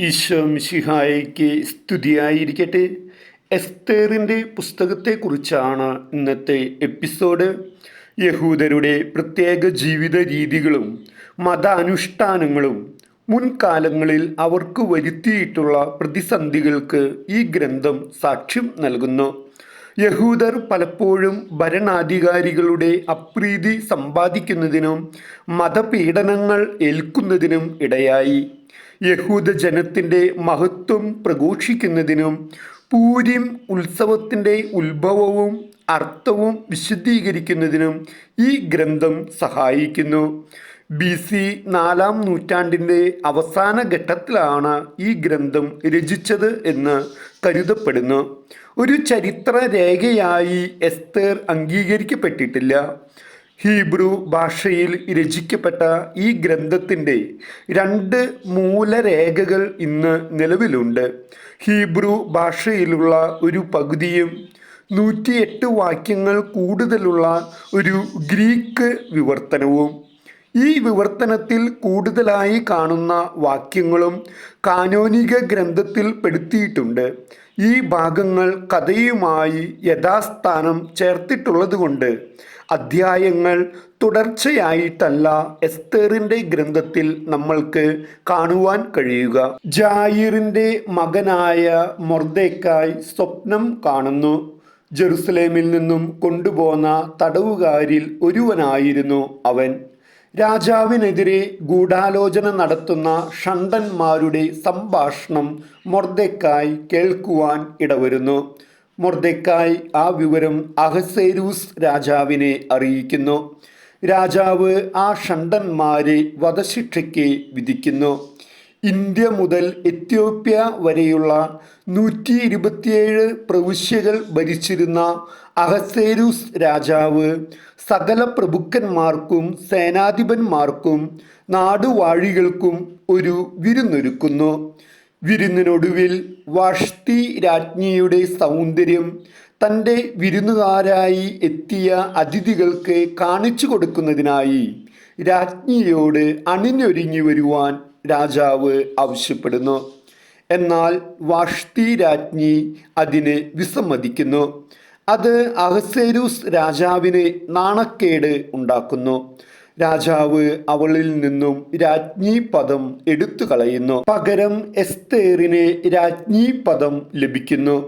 ഈശോ മിശിഹായിക്ക് സ്തുതിയായിരിക്കട്ടെ. എസ്തേറിന്റെ പുസ്തകത്തെക്കുറിച്ചാണ് ഇന്നത്തെ എപ്പിസോഡ്. യഹൂദരുടെ പ്രത്യേക ജീവിത രീതികളും മതാനുഷ്ഠാനങ്ങളും മുൻകാലങ്ങളിൽ അവർക്ക് വരുത്തിയിട്ടുള്ള പ്രതിസന്ധികൾക്ക് ഈ ഗ്രന്ഥം സാക്ഷ്യം നൽകുന്നു. യഹൂദർ പലപ്പോഴും ഭരണാധികാരികളുടെ അപ്രീതി സമ്പാദിക്കുന്നതിനും മതപീഡനങ്ങൾ ഏൽക്കുന്നതിനും ഇടയായി. യഹൂദ ജനത്തിന്റെ മഹത്വം പ്രഘോഷിക്കുന്നതിനും പൂരിം ഉത്സവത്തിന്റെ ഉത്ഭവവും അർത്ഥവും വിശദീകരിക്കുന്നതിനും ഈ ഗ്രന്ഥം സഹായിക്കുന്നു. ബി സി നാലാം നൂറ്റാണ്ടിന്റെ അവസാന ഘട്ടത്തിലാണ് ഈ ഗ്രന്ഥം രചിച്ചത് എന്ന് കരുതപ്പെടുന്നു. ഒരു ചരിത്ര രേഖയായി എസ്തേർ അംഗീകരിക്കപ്പെട്ടിട്ടില്ല. ഹീബ്രു ഭാഷയിൽ രചിക്കപ്പെട്ട ഈ ഗ്രന്ഥത്തിന്റെ രണ്ട് മൂലരേഖകൾ ഇന്ന് നിലവിലുണ്ട്. ഹീബ്രു ഭാഷയിലുള്ള ഒരു പകുതിയും നൂറ്റിയെട്ട് വാക്യങ്ങൾ കൂടുതലുള്ള ഒരു ഗ്രീക്ക് വിവർത്തനവും ഈ വിവർത്തനത്തിൽ കൂടുതലായി കാണുന്ന വാക്യങ്ങളും കാനോനിക ഗ്രന്ഥത്തിൽ പെടുത്തിയിട്ടുണ്ട്. ഈ ഭാഗങ്ങൾ കഥയുമായി യഥാസ്ഥാനം ചേർത്തിട്ടുള്ളതുകൊണ്ട് അധ്യായങ്ങൾ തുടർച്ചയായിട്ടല്ല എസ്തേറിന്റെ ഗ്രന്ഥത്തിൽ നമ്മൾക്ക് കാണുവാൻ കഴിയുക. ജായിറിന്റെ മകനായ മൊർദേക്കായി സ്വപ്നം കാണുന്നു. ജെറുസലേമിൽ നിന്നും കൊണ്ടുപോന്ന തടവുകാരിൽ ഒരുവനായിരുന്നു അവൻ. രാജാവിനെതിരെ ഗൂഢാലോചന നടത്തുന്ന ഷണ്ടന്മാരുടെ സംഭാഷണം മൊർദക്കായി കേൾക്കുവാൻ ഇടവരുന്നു. മൊർദെക്കായി ആ വിവരം അഹസേരൂസ് രാജാവിനെ അറിയിക്കുന്നു. രാജാവ് ആ ഷണ്ടന്മാരെ വധശിക്ഷയ്ക്ക് വിധിക്കുന്നു. ഇന്ത്യ മുതൽ എത്യോപ്യ വരെയുള്ള നൂറ്റി ഇരുപത്തിയേഴ് പ്രവിശ്യകൾ ഭരിച്ചിരുന്ന അഹസേരൂസ് രാജാവ് സകല പ്രഭുക്കന്മാർക്കും സേനാധിപന്മാർക്കും നാടുവാഴികൾക്കും ഒരു വിരുന്നൊരുക്കുന്നു. വിരുന്നിനൊടുവിൽ വാഷ്തി രാജ്ഞിയുടെ സൗന്ദര്യം തന്റെ വിരുന്നുകാരായി എത്തിയ അതിഥികൾക്ക് കാണിച്ചു കൊടുക്കുന്നതിനായി രാജ്ഞിയോട് അണിഞ്ഞൊരുങ്ങി വരുവാൻ രാജാവ് ആവശ്യപ്പെടുന്നു. എന്നാൽ വാഷ്തി രാജ്ഞി അതിന് വിസമ്മതിക്കുന്നു. അത് അഹസേരൂസ് രാജാവിന് നാണക്കേട് ഉണ്ടാക്കുന്നു. രാജാവ് അവളിൽ നിന്നും രാജ്ഞി പദം എടുത്തു കളയുന്നു പകരം എസ്തേറിന് രാജ്ഞി പദം ലഭിക്കുന്നു.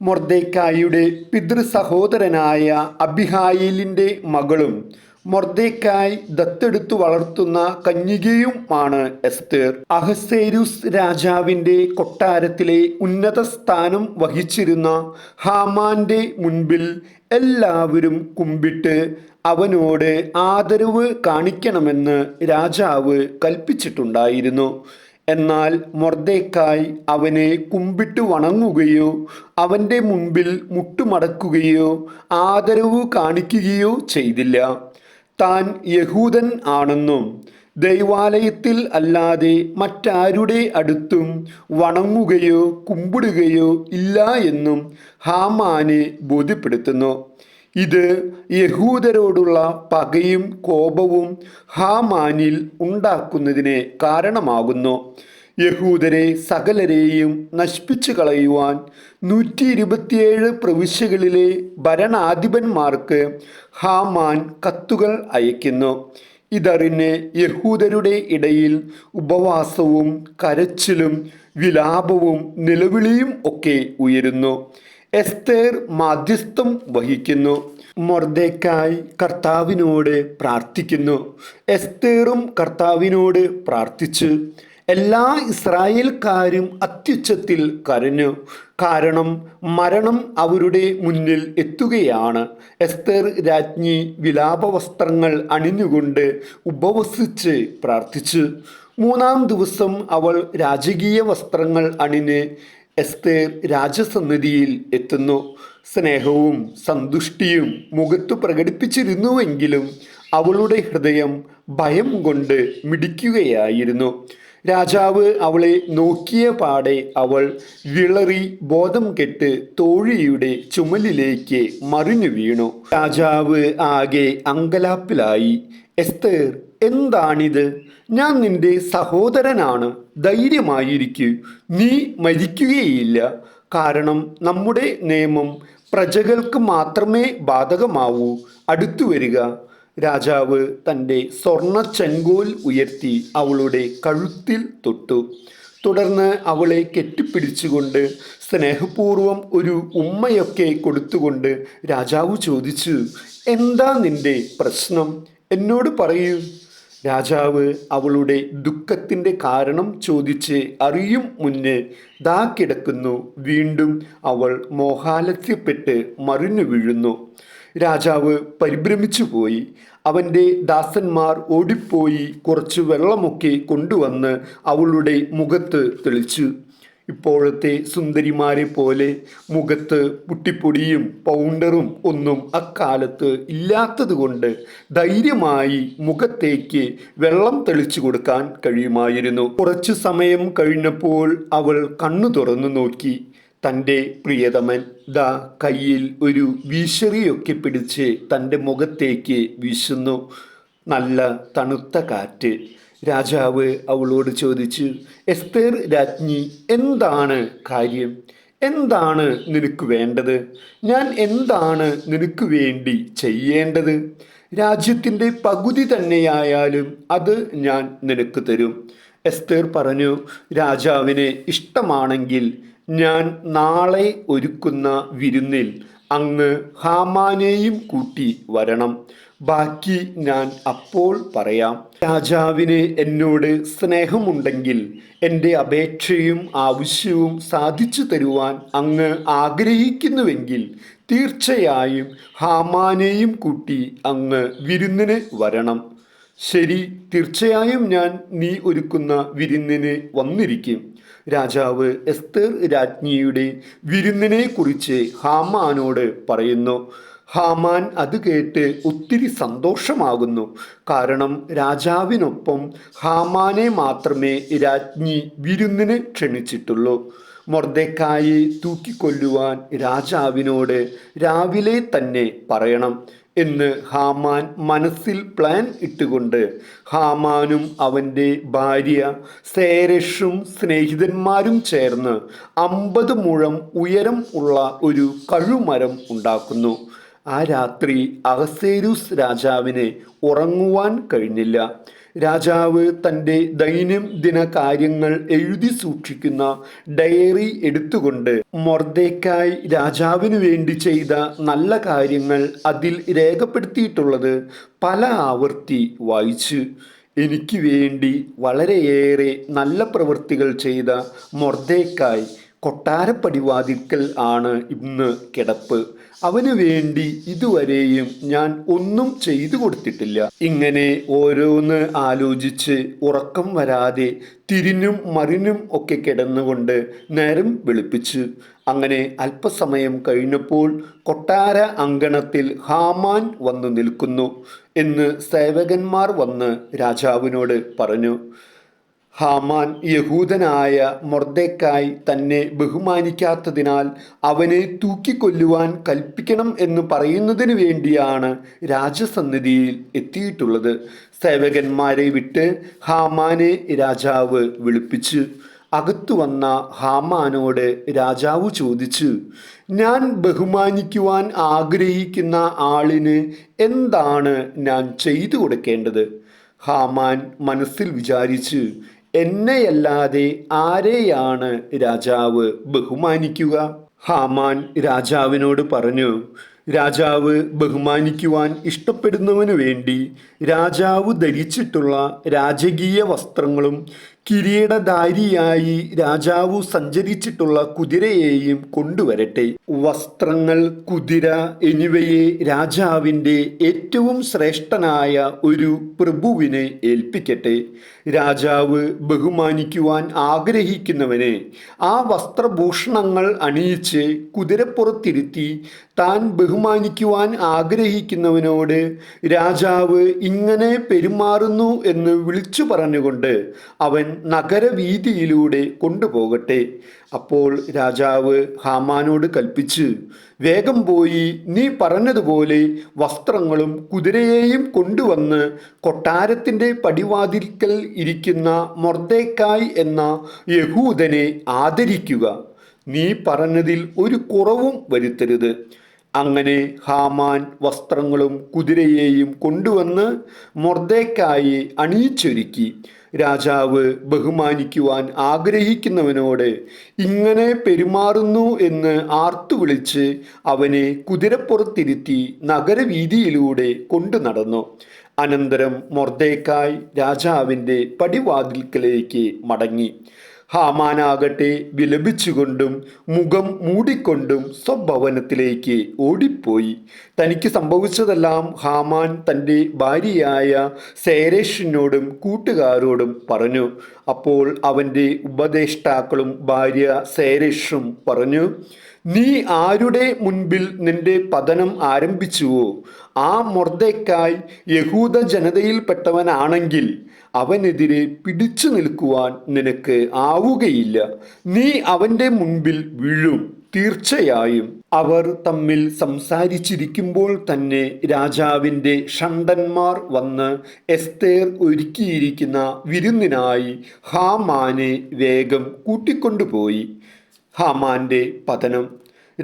മൊർദേക്കായുടെ പിതൃസഹോദരനായ അബിഹായിലിന്റെ മകളും മൊർദേക്കായ് ദത്തെടുത്തു വളർത്തുന്ന കന്യകയും ആണ് എസ്തേർ. അഹസേരുസ് രാജാവിന്റെ കൊട്ടാരത്തിലെ ഉന്നത സ്ഥാനം വഹിച്ചിരുന്ന ഹാമാന്റെ മുൻപിൽ എല്ലാവരും കുമ്പിട്ട് അവനോട് ആദരവ് കാണിക്കണമെന്ന് രാജാവ് കൽപ്പിച്ചിട്ടുണ്ടായിരുന്നു. എന്നാൽ മൊർദേക്കായ് അവനെ കുമ്പിട്ട് വണങ്ങുകയോ അവന്റെ മുൻപിൽ മുട്ടുമടക്കുകയോ ആദരവ് കാണിക്കുകയോ ചെയ്തില്ല. താൻ യഹൂദൻ ആണെന്നും ദൈവാലയത്തിൽ അല്ലാതെ മറ്റാരുടെ അടുത്തും വണങ്ങുകയോ കുമ്പിടുകയോ ഇല്ല എന്നും ഹാമാനെ ബോധ്യപ്പെടുത്തുന്നു. ഇത് യഹൂദരോടുള്ള പകയും കോപവും ഹാമാനിൽ ഉണ്ടാക്കുന്നതിന് കാരണമാകുന്നു. യഹൂദരെ സകലരെയും നശിപ്പിച്ചു കളയുവാൻ നൂറ്റി ഇരുപത്തിയേഴ് പ്രവിശ്യകളിലെ ഭരണാധിപന്മാർക്ക് ഹാമാൻ കത്തുകൾ അയക്കുന്നു ഇതറിഞ്ഞ് യഹൂദരുടെ ഇടയിൽ ഉപവാസവും കരച്ചിലും വിലാപവും നിലവിളിയും ഒക്കെ ഉയരുന്നു. എസ്തേർ മാധ്യസ്ഥം വഹിക്കുന്നു. മൊർദേക്കായി കർത്താവിനോട് പ്രാർത്ഥിക്കുന്നു. എസ്തേറും കർത്താവിനോട് പ്രാർത്ഥിച്ചു എല്ലാ ഇസ്രായേൽക്കാരും അത്യുച്ചത്തിൽ കരഞ്ഞു. കാരണം മരണം അവരുടെ മുന്നിൽ എത്തുകയാണ്. എസ്തേർ രാജ്ഞി വിലാപവസ്ത്രങ്ങൾ അണിഞ്ഞുകൊണ്ട് ഉപവസിച്ച് പ്രാർത്ഥിച്ചു. മൂന്നാം ദിവസം അവൾ രാജകീയ വസ്ത്രങ്ങൾ അണിഞ്ഞ് എസ്തേർ രാജസന്നിധിയിൽ എത്തുന്നു. സ്നേഹവും സന്തുഷ്ടിയും മുഖത്തു പ്രകടിപ്പിച്ചിരുന്നുവെങ്കിലും അവളുടെ ഹൃദയം ഭയം കൊണ്ട് മിടിക്കുകയായിരുന്നു. രാജാവ് അവളെ നോക്കിയ പാടെ അവൾ വിളറി ബോധം കെട്ട് തോഴിയുടെ ചുമലിലേക്ക് മറിഞ്ഞു വീണു. രാജാവ് ആകെ അങ്കലാപ്പിലായി. എസ്തേർ എന്താണിത്? ഞാൻ നിന്റെ സഹോദരനാണ്. ധൈര്യമായിരിക്കൂ. നീ മരിക്കുകയില്ല. കാരണം നമ്മുടെ നിയമം പ്രജകൾക്ക് മാത്രമേ ബാധകമാവൂ. അടുത്തു വരിക. രാജാവ് തന്റെ സ്വർണ ചെങ്കോൽ ഉയർത്തി അവളുടെ കഴുത്തിൽ തൊട്ടു. തുടർന്ന് അവളെ കെട്ടിപ്പിടിച്ചുകൊണ്ട് സ്നേഹപൂർവം ഒരു ഉമ്മയൊക്കെ കൊടുത്തുകൊണ്ട് രാജാവ് ചോദിച്ചു എന്താ നിന്റെ പ്രശ്നം? എന്നോട് പറയൂ. രാജാവ് അവളുടെ ദുഃഖത്തിന്റെ കാരണം ചോദിച്ച് അറിയും മുന്നേ ദാ കിടക്കുന്നു. വീണ്ടും അവൾ മോഹാലസ്യപ്പെട്ട് മറിഞ്ഞു വീഴുന്നു. രാജാവ് പരിഭ്രമിച്ചു പോയി. അവന്റെ ദാസന്മാർ ഓടിപ്പോയി കുറച്ച് വെള്ളമൊക്കെ കൊണ്ടുവന്ന് അവളുടെ മുഖത്ത് തെളിച്ചു. ഇപ്പോഴത്തെ സുന്ദരിമാരെ പോലെ മുഖത്ത് പുട്ടിപ്പൊടിയും പൗണ്ടറും ഒന്നും അക്കാലത്ത് ഇല്ലാത്തതുകൊണ്ട് ധൈര്യമായി മുഖത്തേക്ക് വെള്ളം തെളിച്ചു കൊടുക്കാൻ കഴിയുമായിരുന്നു. കുറച്ചു സമയം കഴിഞ്ഞപ്പോൾ അവൾ കണ്ണു തുറന്നു നോക്കി. തന്റെ പ്രിയതമൻ ദാ കയ്യിൽ ഒരു വീശറിയൊക്കെ പിടിച്ച് തന്റെ മുഖത്തേക്ക് വീശുന്നു. നല്ല തണുത്ത കാറ്റ്. രാജാവ് അവളോട് ചോദിച്ചു എസ്തേർ രാജ്ഞി എന്താണ് കാര്യം? എന്താണ് നിനക്ക് വേണ്ടത്? ഞാൻ എന്താണ് നിനക്ക് വേണ്ടി ചെയ്യേണ്ടത്? രാജ്യത്തിന്റെ പകുതി തന്നെയായാലും അത് ഞാൻ നിനക്ക് തരും. എസ്തേർ പറഞ്ഞു രാജാവിന് ഇഷ്ടമാണെങ്കിൽ ഞാൻ നാളെ ഒരുക്കുന്ന വിരുന്നിൽ അങ്ങ് ഹാമാനെയും കൂട്ടി വരണം. ബാക്കി ഞാൻ അപ്പോൾ പറയാം രാജാവിന് എന്നോട് സ്നേഹമുണ്ടെങ്കിൽ എന്റെ അപേക്ഷയും ആവശ്യവും സാധിച്ചു തരുവാൻ അങ്ങ് ആഗ്രഹിക്കുന്നുവെങ്കിൽ തീർച്ചയായും ഹാമാനെയും കൂട്ടി അങ്ങ് വിരുന്നിന് വരണം. ശരി തീർച്ചയായും ഞാൻ നീ ഒരുക്കുന്ന വിരുന്നിന് വന്നിരിക്കും. രാജാവ് എസ്തേർ രാജ്ഞിയുടെ വിരുന്നിനെ കുറിച്ച് ഹാമാനോട് പറയുന്നു ഹാമാൻ അത് കേട്ട് ഒത്തിരി സന്തോഷമാകുന്നു. കാരണം രാജാവിനൊപ്പം ഹാമാനെ മാത്രമേ രാജ്ഞി വിരുന്നിന് ക്ഷണിച്ചിട്ടുള്ളൂ. മൊർദക്കായി തൂക്കിക്കൊല്ലുവാൻ രാജാവിനോട് രാവിലെ തന്നെ പറയണം എന്ന് ഹാമാൻ മനസ്സിൽ പ്ലാൻ ഇട്ടുകൊണ്ട് ഹാമാനും അവന്റെ ഭാര്യ സേരഷും സ്നേഹിതന്മാരും ചേർന്ന് അമ്പത് മുഴം ഉയരം ഉള്ള ഒരു കഴുമരം ഉണ്ടാക്കുന്നു. ആ രാത്രി അഹസേരൂസ് രാജാവിന് ഉറങ്ങുവാൻ കഴിഞ്ഞില്ല. രാജാവ് തന്റെ ദൈനംദിന കാര്യങ്ങൾ എഴുതി സൂക്ഷിക്കുന്ന ഡയറി എടുത്തുകൊണ്ട് മൊർദേക്കായി രാജാവിനു വേണ്ടി ചെയ്ത നല്ല കാര്യങ്ങൾ അതിൽ രേഖപ്പെടുത്തിയിട്ടുള്ളത് പല ആവർത്തി വായിച്ചു. എനിക്ക് വേണ്ടി വളരെയേറെ നല്ല പ്രവൃത്തികൾ ചെയ്ത മൊർദേക്കായി കൊട്ടാരപ്പടിവാതിൽക്കൽ ആണ് ഇന്ന് കിടപ്പ്. അവന് വേണ്ടി ഇതുവരെയും ഞാൻ ഒന്നും ചെയ്തു കൊടുത്തിട്ടില്ല. ഇങ്ങനെ ഓരോന്ന് ആലോചിച്ച് ഉറക്കം വരാതെ തിരിഞ്ഞും മറിഞ്ഞും ഒക്കെ കിടന്നുകൊണ്ട് നേരം വെളുപ്പിച്ചു. അങ്ങനെ അല്പസമയം കഴിഞ്ഞപ്പോൾ കൊട്ടാര അങ്കണത്തിൽ ഹാമാൻ വന്നു നിൽക്കുന്നു എന്ന് സേവകന്മാർ വന്ന് രാജാവിനോട് പറഞ്ഞു. ഹാമാൻ യഹൂദനായ മൊർദക്കായി തന്നെ ബഹുമാനിക്കാത്തതിനാൽ അവനെ തൂക്കിക്കൊല്ലുവാൻ കൽപ്പിക്കണം എന്ന് പറയുന്നതിന് വേണ്ടിയാണ് രാജസന്നിധിയിൽ എത്തിയിട്ടുള്ളത്. സേവകന്മാരെ വിട്ട് ഹാമാനെ രാജാവ് വിളിപ്പിച്ചു. അകത്തു വന്ന ഹാമാനോട് രാജാവ് ചോദിച്ചു ഞാൻ ബഹുമാനിക്കുവാൻ ആഗ്രഹിക്കുന്ന ആളിന് എന്താണ് ഞാൻ ചെയ്തു കൊടുക്കേണ്ടത്? ഹാമാൻ മനസ്സിൽ വിചാരിച്ചു എന്നെയല്ലാതെ ആരെയാണ് രാജാവ് ബഹുമാനിക്കുക? ഹാമാൻ രാജാവിനോട് പറഞ്ഞു രാജാവ് ബഹുമാനിക്കുവാൻ ഇഷ്ടപ്പെടുന്നവനു വേണ്ടി രാജാവ് ധരിച്ചിട്ടുള്ള രാജകീയ വസ്ത്രങ്ങളും കിരീടധാരിയായി രാജാവു സഞ്ചരിച്ചിട്ടുള്ള കുതിരയെയും കൊണ്ടുവരട്ടെ. വസ്ത്രങ്ങൾ കുതിര എന്നിവയെ രാജാവിന്റെ ഏറ്റവും ശ്രേഷ്ഠനായ ഒരു പ്രഭുവിനെ ഏൽപ്പിക്കട്ടെ. രാജാവ് ബഹുമാനിക്കുവാൻ ആഗ്രഹിക്കുന്നവനെ ആ വസ്ത്രഭൂഷണങ്ങൾ അണിയിച്ച് കുതിരപ്പുറത്തിരുത്തി താൻ ബഹുമാനിക്കുവാൻ ആഗ്രഹിക്കുന്നവനോട് രാജാവ് ഇങ്ങനെ പെരുമാറുന്നു എന്ന് വിളിച്ചു പറഞ്ഞുകൊണ്ട് അവൻ നഗരവീതിയിലൂടെ കൊണ്ടുപോകട്ടെ. അപ്പോൾ രാജാവ് ഹാമാനോട് കൽപ്പിച്ച് വേഗം പോയി നീ പറഞ്ഞതുപോലെ വസ്ത്രങ്ങളും കുതിരയെയും കൊണ്ടുവന്ന് കൊട്ടാരത്തിന്റെ പടിവാതിൽക്കൽ ഇരിക്കുന്ന മൊർദേക്കായ് എന്ന യഹൂദനെ ആദരിക്കുക. നീ പറഞ്ഞതിൽ ഒരു കുറവും വരുത്തരുത്. അങ്ങനെ ഹാമാൻ വസ്ത്രങ്ങളും കുതിരയെയും കൊണ്ടുവന്ന് മൊർദേക്കായി അണിയിച്ചൊരുക്കി. രാജാവ് ബഹുമാനിക്കുവാൻ ആഗ്രഹിക്കുന്നവനോട് ഇങ്ങനെ പെരുമാറുന്നു എന്ന് ആർത്തു വിളിച്ച് അവനെ കുതിരപ്പുറത്തിരുത്തി നഗരവീതിയിലൂടെ കൊണ്ടു നടന്നു. അനന്തരം മൊർദേക്കായ് രാജാവിന്റെ പടിവാതിൽക്കലേക്ക് മടങ്ങി. ഹാമാനാകട്ടെ വിലപിച്ചുകൊണ്ടും മുഖം മൂടിക്കൊണ്ടും സ്വഭവനത്തിലേക്ക് ഓടിപ്പോയി. തനിക്ക് സംഭവിച്ചതെല്ലാം ഹാമാൻ തന്റെ ഭാര്യയായ സേരേഷിനോടും കൂട്ടുകാരോടും പറഞ്ഞു. അപ്പോൾ അവന്റെ ഉപദേഷ്ടാക്കളും ഭാര്യ സേരേഷും പറഞ്ഞു നീ ആരുടെ മുൻപിൽ നിന്റെ പതനം ആരംഭിച്ചുവോ? ആ മൊർദ്ദേക്കായി യഹൂദ ജനതയിൽപ്പെട്ടവനാണെങ്കിൽ അവനെതിരെ പിടിച്ചു നിൽക്കുവാൻ നിനക്ക് ആവുകയില്ല. നീ അവന്റെ മുൻപിൽ വീഴും. തീർച്ചയായും അവർ തമ്മിൽ സംസാരിച്ചിരിക്കുമ്പോൾ തന്നെ രാജാവിന്റെ ഷണ്ടന്മാർ വന്ന് എസ്തേർ ഒരുക്കിയിരിക്കുന്ന വിരുന്നിനായി ഹാമാനെ വേഗം കൂട്ടിക്കൊണ്ടുപോയി. ഹാമാന്റെ പതനം.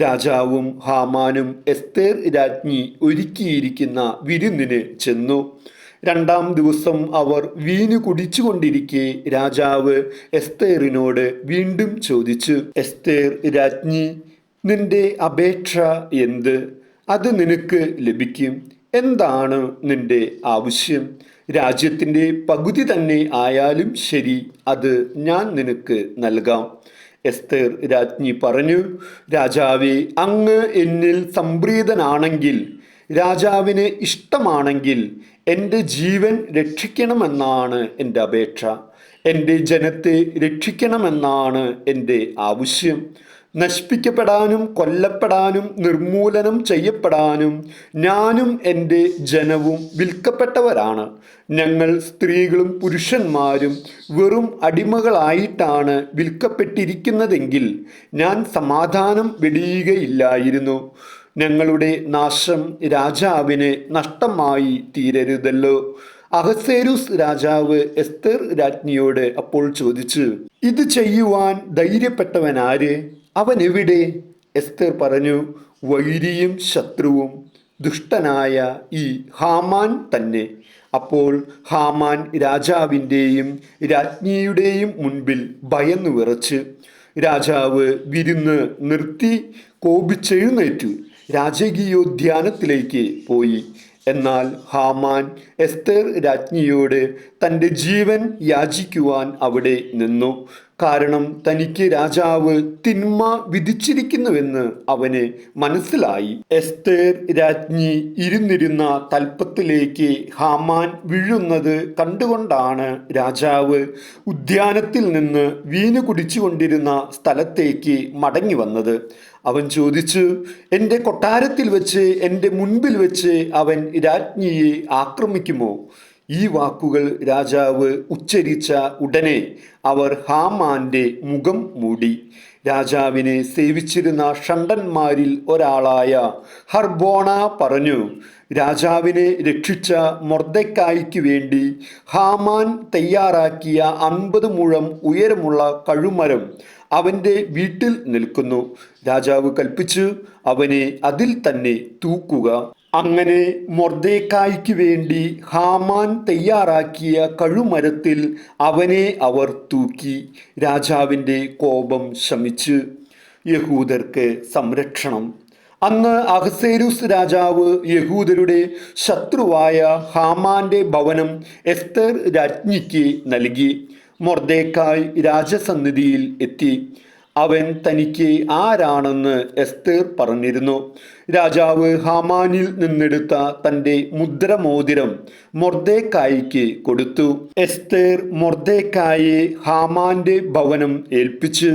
രാജാവും ഹാമാനും എസ്തേർ രാജ്ഞി ഒരുക്കിയിരിക്കുന്ന വിരുന്നിന് ചെന്നു. രണ്ടാം ദിവസം അവർ വീഞ്ഞു കുടിച്ചുകൊണ്ടിരിക്കെ രാജാവ് എസ്തേറിനോട് വീണ്ടും ചോദിച്ചു എസ്തേർ രാജ്ഞി നിന്റെ അപേക്ഷ എന്ത്? അത് നിനക്ക് ലഭിക്കും. എന്താണ് നിന്റെ ആവശ്യം? രാജ്യത്തിന്റെ പകുതി തന്നെ ആയാലും ശരി അത് ഞാൻ നിനക്ക് നൽകാം. എസ്തേർ രാജ്ഞി പറഞ്ഞു രാജാവെ അങ്ങ് എന്നിൽ സംപ്രീതനാണെങ്കിൽ രാജാവിന് ഇഷ്ടമാണെങ്കിൽ എന്റെ ജീവൻ രക്ഷിക്കണമെന്നാണ് എന്റെ അപേക്ഷ. എന്റെ ജനത്തെ രക്ഷിക്കണമെന്നാണ് എന്റെ ആവശ്യം. നശിപ്പിക്കപ്പെടാനും കൊല്ലപ്പെടാനും നിർമൂലനം ചെയ്യപ്പെടാനും ഞാനും എന്റെ ജനവും വിൽക്കപ്പെട്ടവരാണ്. ഞങ്ങൾ സ്ത്രീകളും പുരുഷന്മാരും വെറും അടിമകളായിട്ടാണ് വിൽക്കപ്പെട്ടിരിക്കുന്നതെങ്കിൽ ഞാൻ സമാധാനം വെടിയുകയില്ലായിരുന്നു. ഞങ്ങളുടെ നാശം രാജാവിന് നഷ്ടമായി തീരരുതല്ലോ. അഹസേരൂസ് രാജാവ് എസ്തർ രാജ്ഞിയോട് അപ്പോൾ ചോദിച്ചു ഇത് ചെയ്യുവാൻ ധൈര്യപ്പെട്ടവൻ ആര് അവൻ എവിടെ? എസ്തർ പറഞ്ഞു വൈരിയും ശത്രുവും ദുഷ്ടനായ ഈ ഹാമാൻ തന്നെ. അപ്പോൾ ഹാമാൻ രാജാവിന്റെയും രാജ്ഞിയുടെയും മുൻപിൽ ഭയന്നു വിറച്ച്. രാജാവ് വിരുന്ന് നിർത്തി കോപിച്ചെഴുന്നേറ്റു. രാജകീയോദ്യാനത്തിലേക്ക് പോയി. എന്നാൽ ഹാമാൻ എസ്തർ രാജ്ഞിയോട് തന്റെ ജീവൻ യാചിക്കുവാൻ അവിടെ നിന്നു. കാരണം തനിക്ക് രാജാവ് തിന്മ വിധിച്ചിരിക്കുന്നുവെന്ന് അവന് മനസ്സിലായി. എസ്തേർ രാജ്ഞി ഇരുന്നിരുന്ന തൽപ്പത്തിലേക്ക് ഹാമാൻ വീഴുന്നത് കണ്ടുകൊണ്ടാണ് രാജാവ് ഉദ്യാനത്തിൽ നിന്ന് വീണു കുടിച്ചുകൊണ്ടിരുന്ന സ്ഥലത്തേക്ക് മടങ്ങി വന്നത്. അവൻ ചോദിച്ചു എന്റെ കൊട്ടാരത്തിൽ വെച്ച് എന്റെ മുൻപിൽ വെച്ച് അവൻ രാജ്ഞിയെ ആക്രമിക്കുമോ? ഈ വാക്കുകൾ രാജാവ് ഉച്ചരിച്ച ഉടനെ അവർ ഹാമാന്റെ മുഖം മൂടി. രാജാവിനെ സേവിച്ചിരുന്ന ഷണ്ടന്മാരിൽ ഒരാളായ ഹർബോണ പറഞ്ഞു രാജാവിനെ രക്ഷിച്ച മൊർദക്കായ്ക്ക് വേണ്ടി ഹാമാൻ തയ്യാറാക്കിയ അൻപത് മുഴം ഉയരമുള്ള കഴുമരം അവന്റെ വീട്ടിൽ നിൽക്കുന്നു. രാജാവ് കൽപ്പിച്ചു അവനെ അതിൽ തന്നെ തൂക്കുക. അങ്ങനെ മൊർദേക്കായ്ക്ക് വേണ്ടി ഹാമാൻ തയ്യാറാക്കിയ കഴുമരത്തിൽ അവനെ അവർ തൂക്കി. രാജാവിന്റെ കോപം ശമിച്ച് യഹൂദർക്ക് സംരക്ഷണം. അന്ന് അഹസേരുസ് രാജാവ് യഹൂദരുടെ ശത്രുവായ ഹാമാന്റെ ഭവനം എസ്തർ രാജ്ഞിക്ക് നൽകി. മൊർദേക്കായ് രാജസന്നിധിയിൽ എത്തി. അവൻ തനിക്ക് ആരാണെന്ന് എസ്തേർ പറഞ്ഞിരുന്നു. രാജാവ് ഹാമാനിൽ നിന്നെടുത്ത തന്റെ മുദ്രമോതിരം മൊർദേക്കായിക്ക് കൊടുത്തു. എസ്തേർ മൊർദേക്കായെ ഹാമാന്റെ ഭവനം ഏൽപ്പിച്ച്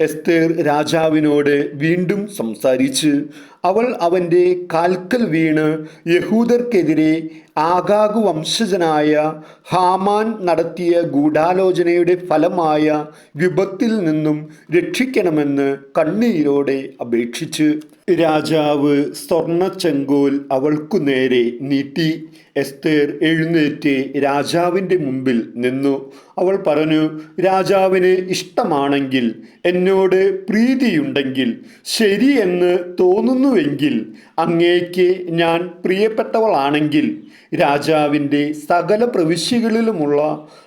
എസ്തേർ രാജാവിനോട് വീണ്ടും സംസാരിച്ച് അവൾ അവന്റെ കാൽക്കൽ വീണ് യഹൂദർക്കെതിരെ ആഗാഗു വംശജനായ ഹാമാൻ നടത്തിയ ഗൂഢാലോചനയുടെ ഫലമായ വിപത്തിൽ നിന്നും രക്ഷിക്കണമെന്ന് കണ്ണീരോടെ അപേക്ഷിച്ച് രാജാവ് സ്വർണ ചെങ്കോൽ അവൾക്കു നേരെ നീട്ടി. എസ്തേർ എഴുന്നേറ്റ് രാജാവിന്റെ മുമ്പിൽ നിന്നു. അവൾ പറഞ്ഞു രാജാവിന് ഇഷ്ടമാണെങ്കിൽ എന്നോട് പ്രീതിയുണ്ടെങ്കിൽ ശരിയെന്ന് തോന്നുന്നുവെങ്കിൽ അങ്ങേക്ക് ഞാൻ പ്രിയപ്പെട്ടവളാണെങ്കിൽ രാജാവിന്റെ സകല പ്രവിശ്യകളിലുമുള്ള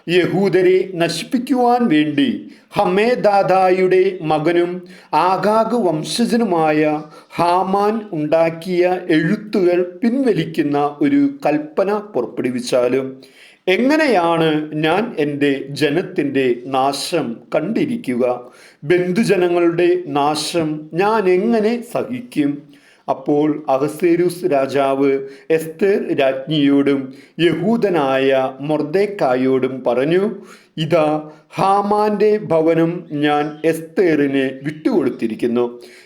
യഹൂദരെ നശിപ്പിക്കുവാൻ വേണ്ടി ഹമേദാദായുടെ മകനും ആഗാഗ് വംശജനുമായ ഹാമാൻ ഉണ്ടാക്കിയ എഴുത്തുകൾ പിൻവലിക്കുന്ന ഒരു കൽപ്പന പുറപ്പെടുവിച്ചാലും എങ്ങനെയാണ് ഞാൻ എന്റെ ജനത്തിന്റെ നാശം കണ്ടിരിക്കുക? ബന്ധുജനങ്ങളുടെ നാശം ഞാൻ എങ്ങനെ സഹിക്കും? അപ്പോൾ അഹസേരൂസ് രാജാവ് എസ്തേർ രാജ്ഞിയോടും യഹൂദനായ മൊർദേക്കായോടും പറഞ്ഞു ഇതാ ഹാമാന്റെ ഭവനം ഞാൻ എസ്തേറിന് വിട്ടുകൊടുത്തിരിക്കുന്നു.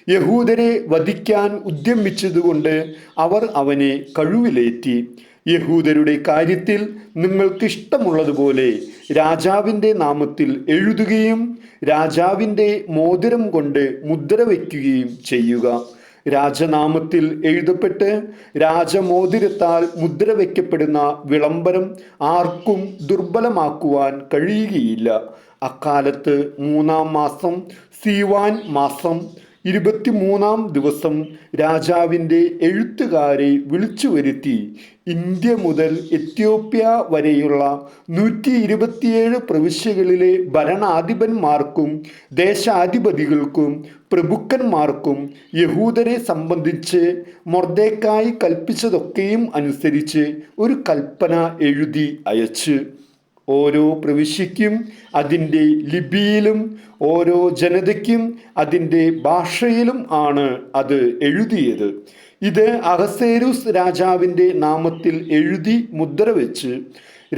യഹൂദരെ വധിക്കാൻ ഉദ്യമിച്ചതുകൊണ്ട് അവർ അവനെ കഴിവിലേറ്റി. യഹൂദരുടെ കാര്യത്തിൽ നിങ്ങൾക്കിഷ്ടമുള്ളതുപോലെ രാജാവിന്റെ നാമത്തിൽ എഴുതുകയും രാജാവിന്റെ മോതിരം കൊണ്ട് മുദ്ര വയ്ക്കുകയും ചെയ്യുക. രാജനാമത്തിൽ എഴുതപ്പെട്ട് രാജമോതിരത്താൽ മുദ്ര വയ്ക്കപ്പെടുന്ന വിളംബരം ആർക്കും ദുർബലമാക്കുവാൻ കഴിയുകയില്ല. അക്കാലത്ത് മൂന്നാം മാസം സീവാൻ മാസം ഇരുപത്തിമൂന്നാം ദിവസം രാജാവിന്റെ എഴുത്തുകാരെ വിളിച്ചു വരുത്തി. ഇന്ത്യ മുതൽ എത്യോപ്യ വരെയുള്ള നൂറ്റി ഇരുപത്തിയേഴ് പ്രവിശ്യകളിലെ ഭരണാധിപന്മാർക്കും ദേശാധിപതികൾക്കും പ്രഭുക്കന്മാർക്കും യഹൂദരെ സംബന്ധിച്ച് മൊർദേക്കായി കൽപ്പിച്ചതൊക്കെയും അനുസരിച്ച് ഒരു കൽപ്പന എഴുതി അയച്ച്. ഓരോ പ്രവിശ്യയ്ക്കും അതിന്റെ ലിപിയിലും ഓരോ ജനതയ്ക്കും അതിന്റെ ഭാഷയിലും ആണ് അത് എഴുതിയത്. ഇത് അഹസേരൂസ് രാജാവിന്റെ നാമത്തിൽ എഴുതി മുദ്ര വെച്ച്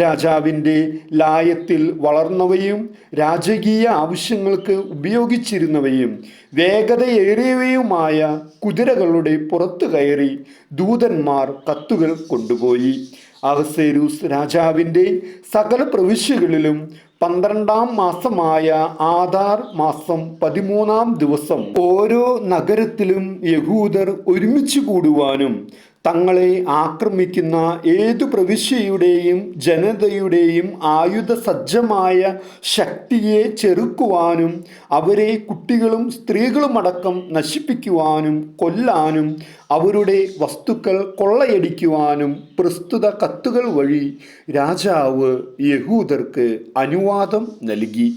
രാജാവിന്റെ ലായത്തിൽ വളർന്നവയും രാജകീയ ആവശ്യങ്ങൾക്ക് ഉപയോഗിച്ചിരുന്നവയും വേഗതയേറിയവയുമായ കുതിരകളുടെ പുറത്തു കയറി ദൂതന്മാർ കത്തുകൾ കൊണ്ടുപോയി. അഹസേരൂസ് രാജാവിന്റെ സകല പ്രവിശ്യകളിലും പന്ത്രണ്ടാം മാസമായ ആധാർ മാസം പതിമൂന്നാം ദിവസം ഓരോ നഗരത്തിലും യഹൂദർ ഒരുമിച്ച് കൂടുവാനും തങ്ങളെ ആക്രമിക്കുന്ന ഏതു പ്രവിശ്യയുടെയും ജനതയുടെയും ആയുധ സജ്ജമായ ശക്തിയെ ചെറുക്കുവാനും അവരെ കുട്ടികളും സ്ത്രീകളുമടക്കം നശിപ്പിക്കുവാനും കൊല്ലാനും അവരുടെ വസ്തുക്കൾ കൊള്ളയടിക്കുവാനും പ്രസ്തുത കത്തുകൾ വഴി രാജാവ് യഹൂദർക്ക് അനുവാദം നൽകി.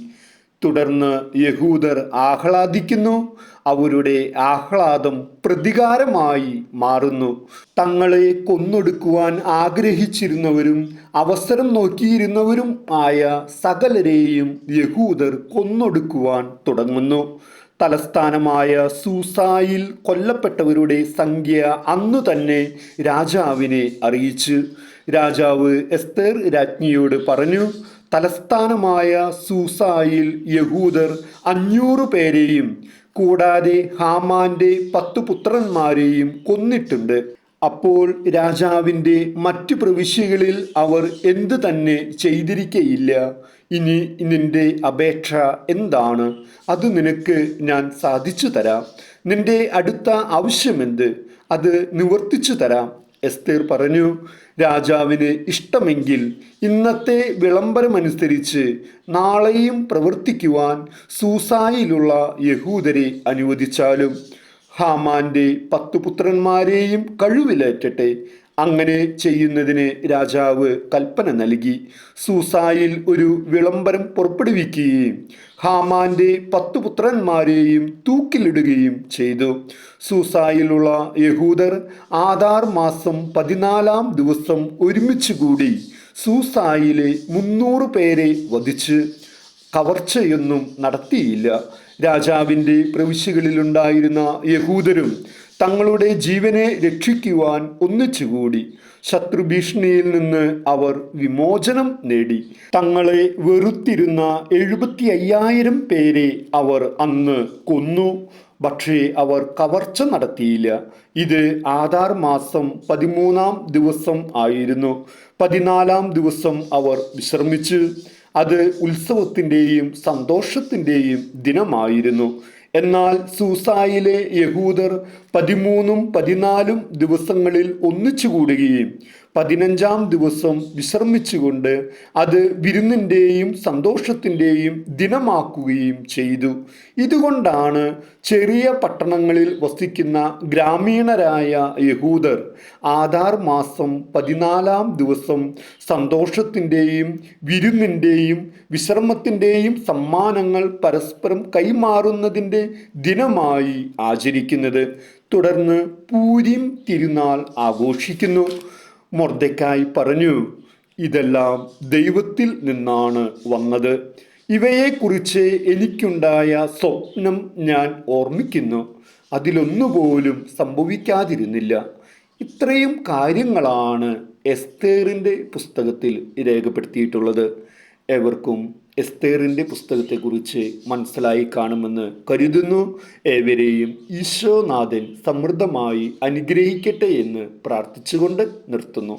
തുടർന്ന് യഹൂദർ ആഹ്ലാദിക്കുന്നു. അവരുടെ ആഹ്ലാദം പ്രതികാരമായി മാറുന്നു. തങ്ങളെ കൊന്നൊടുക്കുവാൻ ആഗ്രഹിച്ചിരുന്നവരും അവസരം നോക്കിയിരുന്നവരും ആയ സകലരെയും യഹൂദർ കൊന്നൊടുക്കുവാൻ തുടങ്ങുന്നു. തലസ്ഥാനമായ സൂസായിൽ കൊല്ലപ്പെട്ടവരുടെ സംഖ്യ അന്നു തന്നെ രാജാവിനെ അറിയിച്ചു. രാജാവ് എസ്തേർ രാജ്ഞിയോട് പറഞ്ഞു തലസ്ഥാനമായ സൂസായിൽ യഹൂദർ അഞ്ഞൂറ് പേരെയും കൂടാതെ ഹാമാന്റെ പത്തു പുത്രന്മാരെയും കൊന്നിട്ടുണ്ട്. അപ്പോൾ രാജാവിന്റെ മറ്റു പ്രവിശ്യകളിൽ അവർ എന്തു തന്നെ ചെയ്തിരിക്കയില്ല. ഇനി നിന്റെ അപേക്ഷ എന്താണ്? അത് നിനക്ക് ഞാൻ സാധിച്ചു തരാം. നിന്റെ അടുത്ത ആവശ്യമെന്ത്? അത് നിവർത്തിച്ചു തരാം. എസ്തേർ പറഞ്ഞു രാജാവിന് ഇഷ്ടമെങ്കിൽ ഇന്നത്തെ വിളംബരമനുസരിച്ച് നാളെയും പ്രവർത്തിക്കുവാൻ സൂസായിലുള്ള യഹൂദരെ അനുവദിച്ചാലും ഹാമാന്റെ പത്തു പുത്രന്മാരെയും കഴിവിലേറ്റട്ടെ അങ്ങനെ ചെയ്യുന്നതിന് രാജാവ് കൽപ്പന നൽകി. സൂസായിൽ ഒരു വിളംബരം പുറപ്പെടുവിക്കുകയും ഹാമാന്റെ പത്തു പുത്രന്മാരെയും തൂക്കിലിടുകയും ചെയ്തു. സൂസായിലുള്ള യഹൂദർ ആധാർ മാസം പതിനാലാം ദിവസം ഒരുമിച്ച് കൂടി സൂസായിലെ മുന്നൂറ് പേരെ വധിച്ച് കവർച്ചയൊന്നും നടത്തിയില്ല. രാജാവിന്റെ പ്രവിശ്യകളിലുണ്ടായിരുന്ന യഹൂദരും തങ്ങളുടെ ജീവനെ രക്ഷിക്കുവാൻ ഒന്നിച്ചുകൂടി ശത്രുഭീഷണിയിൽ നിന്ന് അവർ വിമോചനം നേടി. തങ്ങളെ വെറുത്തിരുന്ന എഴുപത്തി അയ്യായിരം പേരെ അവർ അന്ന് കൊന്നു. പക്ഷേ അവർ കവർച്ച നടത്തിയില്ല. ഇത് ആധാർ മാസം പതിമൂന്നാം ദിവസം ആയിരുന്നു. പതിനാലാം ദിവസം അവർ വിശ്രമിച്ചു. അത് ഉത്സവത്തിന്റെയും സന്തോഷത്തിന്റെയും ദിനമായിരുന്നു. എന്നാൽ സൂസായിലെ യഹൂദർ പതിമൂന്നും പതിനാലും ദിവസങ്ങളിൽ ഒന്നിച്ചു കൂടുകയും പതിനഞ്ചാം ദിവസം വിശ്രമിച്ചുകൊണ്ട് അത് വിരുന്നിന്റെയും സന്തോഷത്തിന്റെയും ദിനമാക്കുകയും ചെയ്തു. ഇതുകൊണ്ടാണ് ചെറിയ പട്ടണങ്ങളിൽ വസിക്കുന്ന ഗ്രാമീണരായ യഹൂദർ ആധാർ മാസം പതിനാലാം ദിവസം സന്തോഷത്തിന്റെയും വിരുന്നിന്റെയും വിശ്രമത്തിന്റെയും സമ്മാനങ്ങൾ പരസ്പരം കൈമാറുന്നതിന്റെ ദിനമായി ആചരിക്കുന്നത്. തുടർന്ന് പൂരിം തിരുനാൾ ആഘോഷിക്കുന്നു. മൊർദക്കായി പറഞ്ഞു ഇതെല്ലാം ദൈവത്തിൽ നിന്നാണ് വന്നത്. ഇവയെക്കുറിച്ച് എനിക്കുണ്ടായ സ്വപ്നം ഞാൻ ഓർമ്മിക്കുന്നു. അതിലൊന്നുപോലും സംഭവിക്കാതിരുന്നില്ല. ഇത്രയും കാര്യങ്ങളാണ് എസ്തേറിന്റെ പുസ്തകത്തിൽ രേഖപ്പെടുത്തിയിട്ടുള്ളത്. എവർക്കും എസ്തേറിന്റെ പുസ്തകത്തെക്കുറിച്ച് മനസ്സിലായി കാണുമെന്ന് കരുതുന്നു. ഏവരെയും ഈശോനാഥൻ സമൃദ്ധമായി അനുഗ്രഹിക്കട്ടെ എന്ന് പ്രാർത്ഥിച്ചുകൊണ്ട് നിർത്തുന്നു.